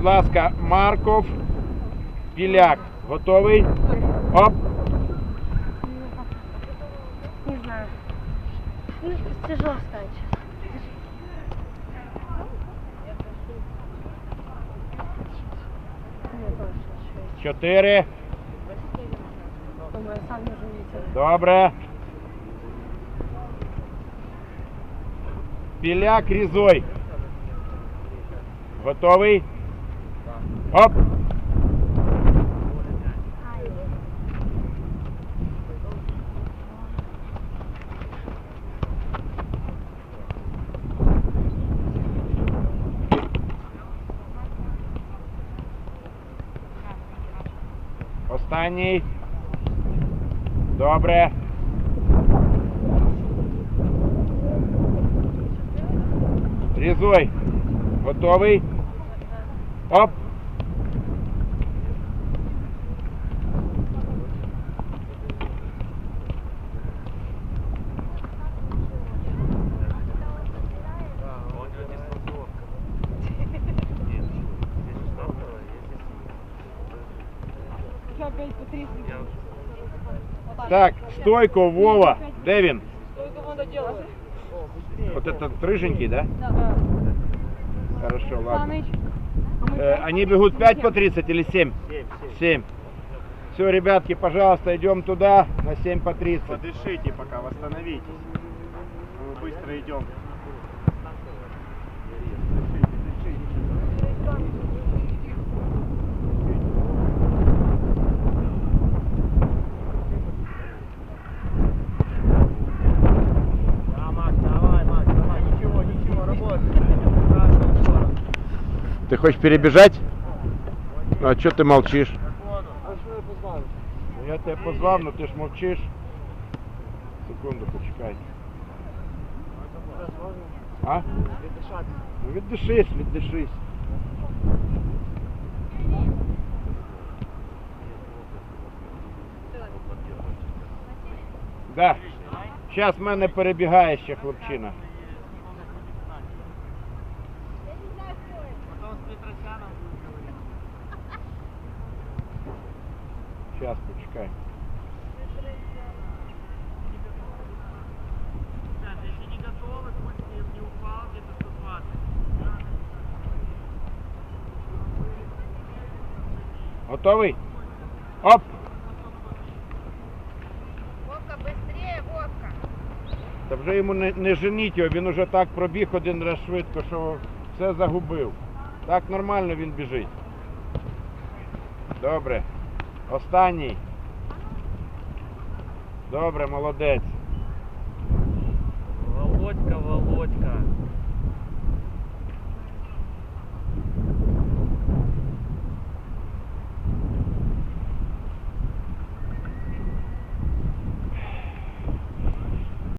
Будь ласка, Марков, Піляк. Готовий? Оп. Не знаю. Ну, тяжело сказать. Мне тоже шесть. Чотири. Думаю, сам не живите. Добре. Піляк різой. Готовий? Оп. Останній. Добре. Різой. Готовий. Оп. Так, стойко, Вова. Де він? Вот этот рыженький, да? Хорошо, ладно. Э, они бегут 5 по 30 или 7? 7. Все, ребятки, пожалуйста, идем туда на 7 по 30. Подышите пока, восстановитесь. Мы быстро идем. Да, Ты хочешь перебежать? Ну, а что ты молчишь? Ну, Я тебе позвав, но ти ж мовчиш. Секунду, почекай. А? Ну віддишись, віддишись. Да. Зараз в мене перебігає ще хлопчина. Где-то 120. Готовий? Оп! Вовка, быстрее, Вовка. Та вже йому не, не женіть його, він уже так пробіг один раз швидко, що все загубив. Так нормально він біжить. Добре. Останній. Добре, молодець. Володька, Володька.